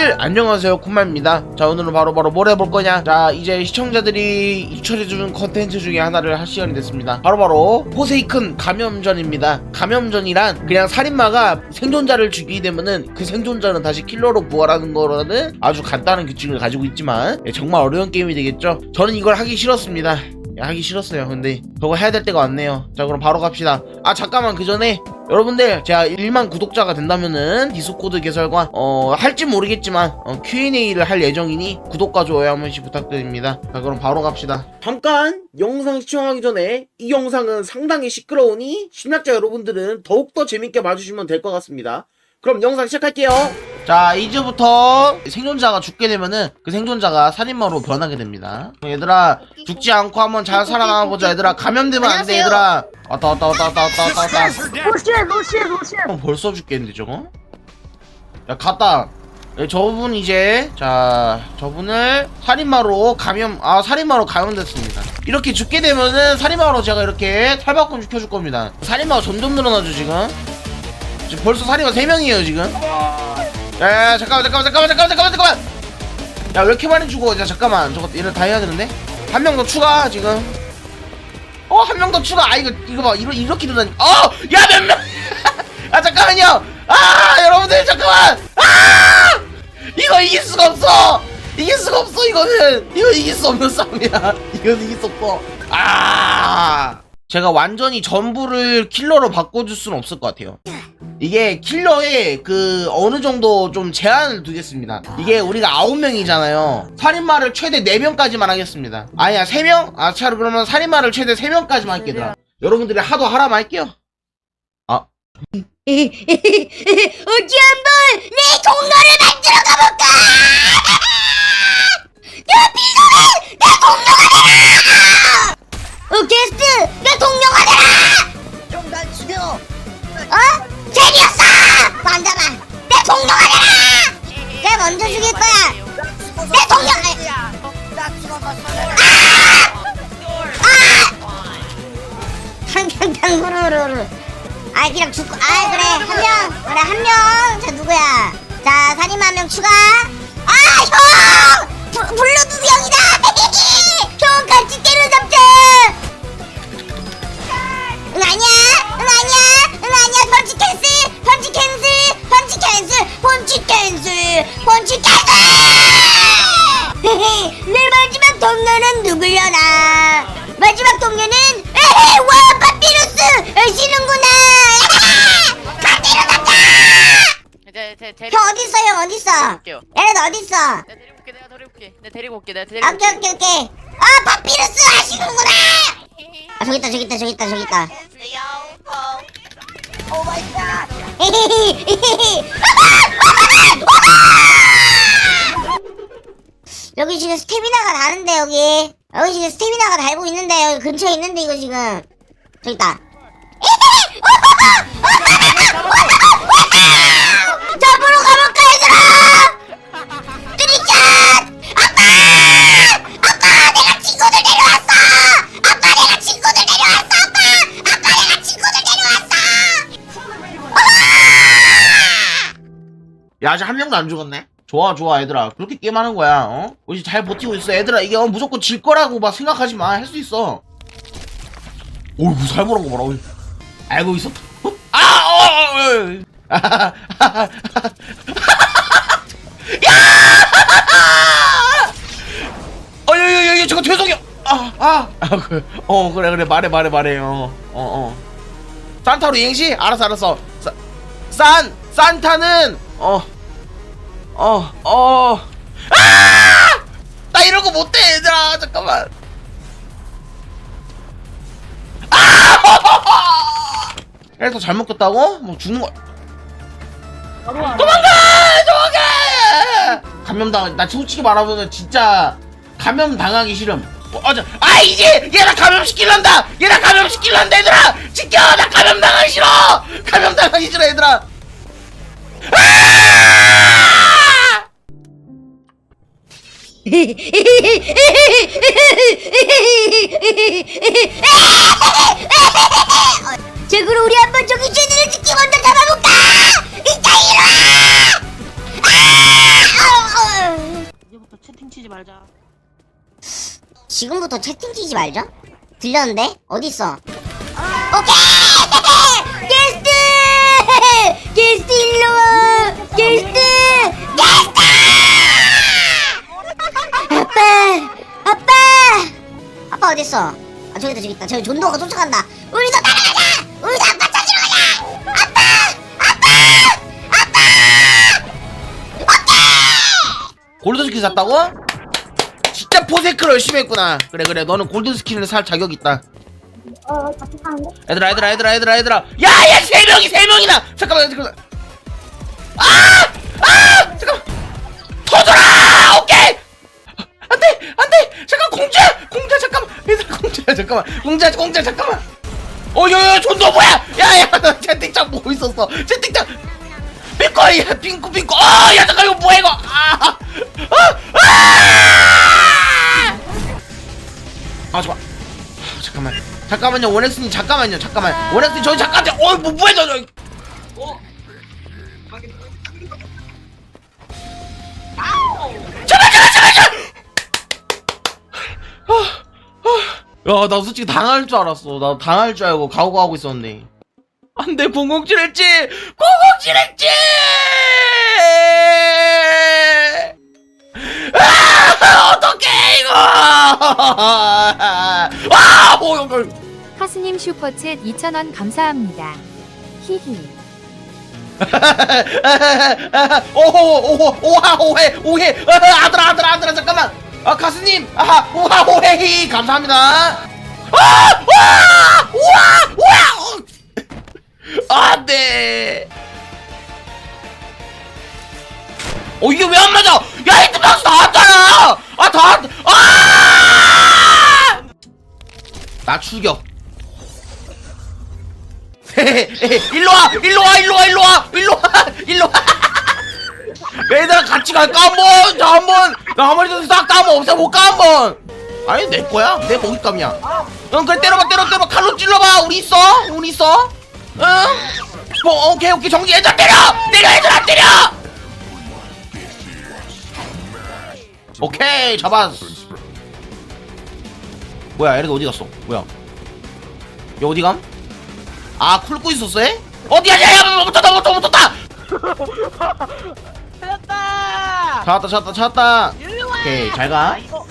여러분들 안녕하세요. 쿤마입니다. 자 오늘은 바로바로 뭘 해볼 거냐? 자 이제 시청자들이 추천해주는 컨텐츠 중에 하나를 할 시간이 됐습니다. 바로 바로 포세이큰 감염전입니다. 감염전이란 그냥 살인마가 생존자를 죽이게 되면은 그 생존자는 다시 킬러로 부활하는 거라는 아주 간단한 규칙을 가지고 있지만 예, 정말 어려운 게임이 되겠죠? 저는 이걸 하기 싫었습니다. 예, 하기 싫었어요. 근데 저거 해야 될 때가 왔네요. 자 그럼 바로 갑시다. 아 잠깐만 그 전에 여러분들 제가 1만 구독자가 된다면은 디스코드 개설과 어 할지 모르겠지만 어, Q&A를 할 예정이니 구독과 좋아요 한 번씩 부탁드립니다. 자 그럼 바로 갑시다. 잠깐 영상 시청하기 전에 이 영상은 상당히 시끄러우니 심리학자 여러분들은 더욱더 재밌게 봐주시면 될 것 같습니다 그럼 영상 시작할게요. 자 이제부터 생존자가 죽게 되면은 그 생존자가 살인마로 변하게 됩니다. 얘들아 죽지 않고 한번 잘 살아남아 보자. 얘들아 감염되면 안 돼. 얘들아. 왔다 왔다 왔다 왔다 왔다 왔다 왔다. 로시에 로시에 로시에 어, 벌써 죽겠는데 저거? 야 갔다. 네, 저분 이제 자 저분을 살인마로 감염 아 살인마로 감염됐습니다. 이렇게 죽게 되면은 살인마로 제가 이렇게 탈바꿈 시켜줄 겁니다. 살인마가 점점 늘어나죠 지금 지금 벌써 살인마 3명이에요 지금. 야, 야 잠깐만 잠깐만 잠깐만 잠깐만 잠깐만 잠깐만. 야왜 이렇게 많이 죽어? 야 잠깐만. 저거 이런 다 해야 되는데? 한 명 더 추가 지금. 어 한 명 더 추가. 아 이거 이거 봐. 이러, 이렇게 되다니 어야 몇명! 아 잠깐만요. 아 여러분들 잠깐만. 아! 이거 이길 수가 없어. 이길 수가 없어 이거는. 이거 이길 수 없는 싸움이야. 이건 이길 수 없어. 아! 제가 완전히 전부를 킬러로 바꿔줄 수는 없을 것 같아요 이게 킬러에 그 어느 정도 좀 제한을 두겠습니다. 이게 우리가 아홉 명이잖아요. 살인마를 최대 네명까지만 하겠습니다. 아니야 세명? 아, 차 그러면 살인마를 최대 세명까지만 할게요. 여러분들이 하도 하라면 할게요. 어디 한번 내 동료를 만들어 가볼까? 내 동료! 탕탕탕 후루루루 아 그냥 죽고 아 그래. 한 명. 그래 한명저 누구야? 자 살인마 한 명 추가 내 마지막 동료는 누구려나 마지막 동료는 에헤 와 파피루스 아시는구나 파피루스 잡자 제, 제, 데리고 형 어딨어 형 어딨어 올게요. 얘네 어딨어 내가 데리고 올게, 내가 데리고 올게. 내가 데리고 올게, 내가 데리고 오케이 오케이 오케이 아 파피루스 아시는구나 아 저기 있다 저기 있다 저기 있다 저기 있다 오 마이 갓 여기 지금 스태미나가 다른데 여기. 여기 지금 스태미나가 달고 있는데 여기 근처에 있는데 이거 지금. 저기 있다. 야 아직 한 명도 안 죽었네 좋아 좋아 얘들아 그렇게 게임하는 거야 어? 우리 잘 버티고 있어 얘들아 이게 어, 무조건 질 거라고 막 생각하지 마 할 수 있어 오이구 살벌한 거 봐라 어이. 알고 있었다 어? 아 어, 어, 어. 아, 야! 어여여여 저거 죄송해요 아아어 그래 그래 말해 말해 말해 어어 어. 산타로 이행시 알았어 알았어 사, 산 산타는 어 어, 어. 아! 나 이런 거 못해, 얘들아. 잠깐만. 아! 그래서 잘못 꼈다고? 뭐 죽는 거. 도망가! 도망가! 감염당, 나 솔직히 말하면 진짜 감염 당하기 싫음. 어, 어, 저, 아, 이제! 얘 나 감염시킬란다! 얘 나 감염시킬란다, 얘들아! 지켜! 나 감염 당하기 싫어! 감염 당하기 싫어, 얘들아! 자 그럼 우리 한번 저기 쟤들을 지키고 먼저 잡아볼까 이따 와 아! 이제부터 채팅 치지 말자. 지금부터 채팅 치지 말자. 들렸는데? 어딨어? 오케이! 게스트! 게스트 일로 와! 어딨어? 아 저기다 저기 있다. 저기 존도가 쫓아간다. 우리도 따라가자! 우리도 아빠 찾으러 가자! 아빠! 아빠! 아빠! 골드 스킨 샀다고? 진짜 포세크를 열심히 했구나. 그래 그래 너는 골드 스킨을 살 자격 있다. 어, 같이 사는데? 얘들아 얘들아 얘들아 얘들아 얘들아 야야 세 명이 세 명이나 잠깐만 잠깐만 아아 공주야 잠깐만. 공주야 공주야 잠깐만. 어여여 존도 뭐야? 야야 나 채팅창 보고 있었어? 채팅창. 빙고 야 빙고 빙고 어야 잠깐 이거 뭐야 이거? 아아 아! 잠깐 아, 잠깐만. 잠깐만요. 원엑스님 잠깐만요. 잠깐만. 원엑스님 저기 잠깐만 어뭐 뭐야 저 저. 야 나 솔직히 당할 줄 알았어. 나 당할 줄 알고 가오가하고 있었는데. 안돼 007 했지! 007 했지! 아 어떡해 이거! 아 뭐, 이거. 카스님 슈퍼챗 2,000원 감사합니다. 히히. 오호 오호 오하 오해 오해. 아, 아들아 아들아 아들아 잠깐만 아 가스님! 아하 오하 오해히! 감사합니다. 아 와! 우와! 우와! 안돼 어 이게 왜 안 맞아? 야 히트박스 나왔잖아! 아다 아! 나 출격 일로 와, 일로 와, 일로 와, 일로 와, 일로 와, 일로 와. 얘들아 같이 갈까 한번, 자 한번, 나 아무리 도 싹다 한번 없애볼까 한번. 아니 내 거야, 내 먹잇감이야. 응, 그래 때려봐, 때려, 때려, 칼로 찔러봐. 우리 있어, 우리 있어. 응. 뭐, 오케이, 오케이, 정지. 얘들아 때려, 때려, 얘들아 때려. 오케이, 잡았어. 뭐야, 얘들 어디 갔어? 뭐야? 얘 어디 감? 아 쿨고 있었어 해? 어디야 야야 못쳤다 못쳤다 못쳤다 찾았다. 찾았다 찾았다 찾았다 일로 와. 오케이, 잘 가. 아, 이거